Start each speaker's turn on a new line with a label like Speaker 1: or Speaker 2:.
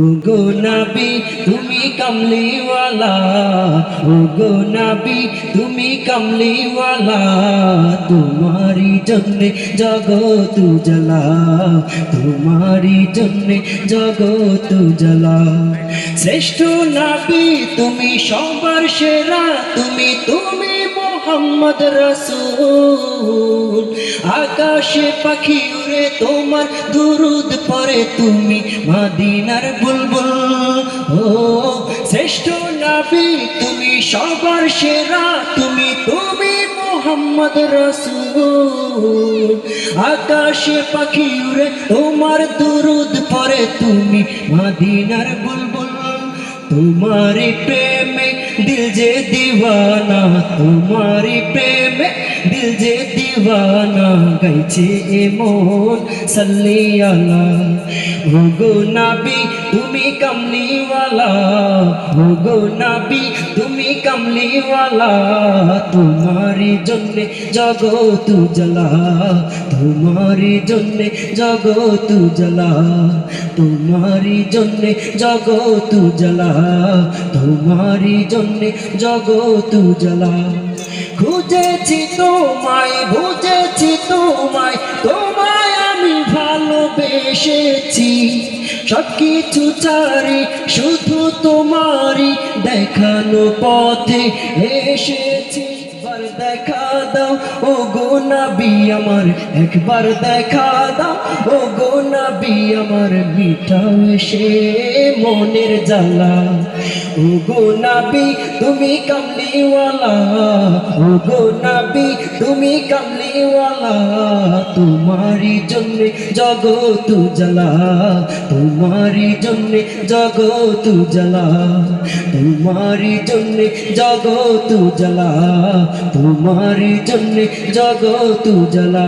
Speaker 1: ওগো নবী, তুমি কমলিওয়ালা। ওগো নবী, তুমি কমলিওয়ালা। তোমারি জন্যে জগত জ্বালা তোমারি জন্যে জগত জ্বালা শ্রেষ্ঠ নবী, তুমি সবার সেরা। তুমি তুমি মোহাম্মদ রসুল, আকাশে পাখি উড়ে তোমার দুরুদ পরে তুমি মাদিনার বুলবুল। ও শ্রেষ্ঠ নবী, তুমি সবার সেরা, তুমি তুমি মোহাম্মদ রসুল। আকাশে পাখি উড়ে তোমার দুরুদ পরে তুমি মাদিনার বুলবুল। তোমারি প্রেমে দিল যে দিওয়ানা তোমারি প্রেমে দিল যে দিওয়ানা গাইছে এ মন সাল্লি আলা ওগো নাবি তুমি কামলিওয়ালা ওগো নাবি তুমি কামলিওয়ালা তোমারি জন্যে জগত জ্বালা তোমারি জন্যে জগত জ্বালা তোমারি জন্যে জগত জ্বালা তোমারি জন্যে জগত জ্বালা খুঁজেছি তোমায়, বুঝেছি তোমায় তোমায় আমি ভালোবেসেছি। সব কিছু চারি শুধু তোমারই দেখানো পথে এসেছি। একবার দেখা দাও ও গো নাবি আমার, একবার দেখা দাও ও গো নাবি আমার, মিঠাও সে মনের জ্বালা। ও গো নাবি, তুমি কামলিওয়ালা। ও গো নাবি, তুমি কামলিওয়ালা। তোমারি জন্য জগত জ্বালা তোমারি জন্য জগত জ্বালা তোমারি জন্য জগত জ্বালা তোমারি জন্য জগত জ্বালা